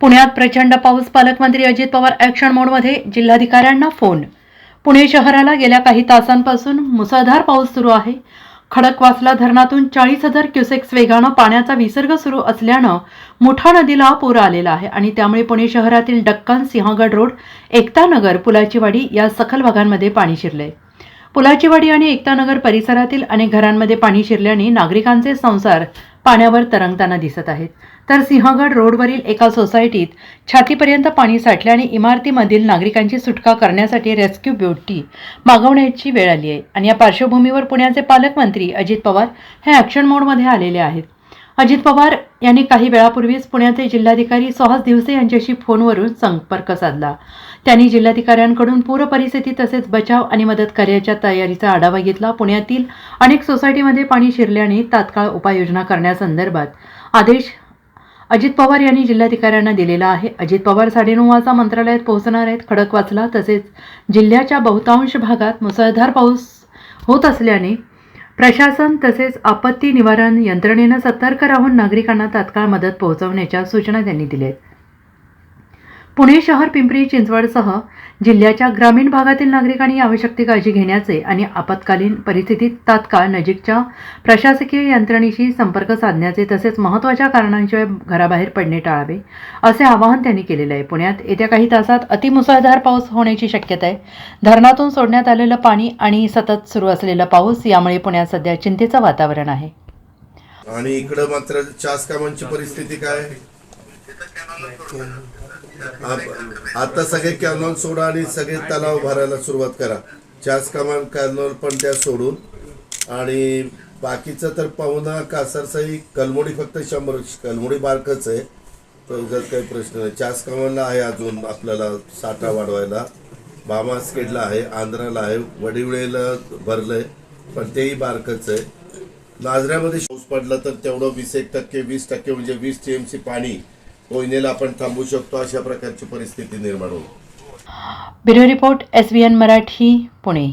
पुण्यात प्रचंड पाऊस. पालकमंत्री अजित पवार ॲक्शन मोडमध्ये जिल्हाधिकाऱ्यांना फोन पुणे शहराला गेल्या काही तासांपासून मुसळधार पाऊस सुरू आहे. खडकवासला धरणातून चाळीस हजार क्युसेक्स वेगानं पाण्याचा विसर्ग सुरू असल्यानं मुठा नदीला पूर आलेला आहे आणि त्यामुळे पुणे शहरातील डक्कन सिंहगड रोड एकतानगर पुलाचीवाडी या सखल भागांमध्ये पाणी शिरले पुलाचीवाडी आणि एकतानगर परिसरातील अनेक घरांमध्ये पाणी शिरल्याने नागरिकांचे संसार पाण्यावर तरंगताना दिसत आहेत. तर सिंहगड रोडवरील एका सोसायटीत छातीपर्यंत पाणी साठल्याने इमारतीमधील नागरिकांची सुटका करण्यासाठी रेस्क्यू ब्युटी मागवण्याची वेळ आली आहे. आणि या पार्श्वभूमीवर पुण्याचे पालकमंत्री अजित पवार हे ॲक्शन मोडमध्ये आलेले आहेत. अजित पवार यांनी काही वेळापूर्वीच पुण्याचे जिल्हाधिकारी सुहास दिवसे यांच्याशी फोनवरून संपर्क साधला. त्यांनी जिल्हाधिकाऱ्यांकडून पूर परिस्थिती तसेच बचाव आणि मदत कार्याच्या तयारीचा आढावा घेतला. पुण्यातील अनेक सोसायटीमध्ये पाणी शिरल्याने तात्काळ उपाययोजना करण्यासंदर्भात आदेश अजित पवार यांनी जिल्हाधिकाऱ्यांना दिलेला आहे. अजित पवार साडेनऊ वाजता मंत्रालयात पोहोचणार आहेत. खडक वाचला तसेच जिल्ह्याच्या बहुतांश भागात मुसळधार पाऊस होत असल्याने प्रशासन तसेच आपत्ती निवारण यंत्रणेनं सतर्क राहून नागरिकांना तात्काळ मदत पोहोचवण्याच्या सूचना त्यांनी दिल्या आहेत. पुणे शहर पिंपरी चिंचवडसह जिल्ह्याच्या ग्रामीण भागातील नागरिकांनी आवश्यक ती काळजी घेण्याचे आणि आपत्कालीन परिस्थितीत तात्काळ नजीकच्या प्रशासकीय यंत्रणेशी संपर्क साधण्याचे तसेच महत्त्वाच्या कारणांशिवाय घराबाहेर पडणे टाळावे असे आवाहन त्यांनी केलेले आहे. पुण्यात येत्या काही तासात अतिमुसळधार पाऊस होण्याची शक्यता आहे. धरणातून सोडण्यात आलेलं पाणी आणि सतत सुरू असलेला पाऊस यामुळे पुण्यात सध्या चिंतेचं वातावरण आहे. आणि इकडं मात्र चास कामांची परिस्थिती काय? आता सगळे कॅनॉल सोडा आणि सगळे तलाव भरायला सुरुवात करा. चास कमान कॅनॉल पण त्या सोडून. आणि बाकीचं तर पाहुणा कासरसाई कलमोडी फक्त शंभर कलमोडी बारकच आहे. तर जर काही प्रश्न नाही. चास कामाला आहे अजून आपल्याला साठा वाढवायला. बामास्केडला आहे आंध्राला आहे वडिवळेला भरलंय पण तेही बारकच आहे. नाजऱ्यामध्ये पाऊस पडला तर तेवढं वीस एक टक्के वीस टक्के म्हणजे वीस टी एम सी पाणी कोयनेला आपण थांबवू शकतो अशा प्रकारची परिस्थिती निर्माण होईल. Bureau report S B N Marathi Pune.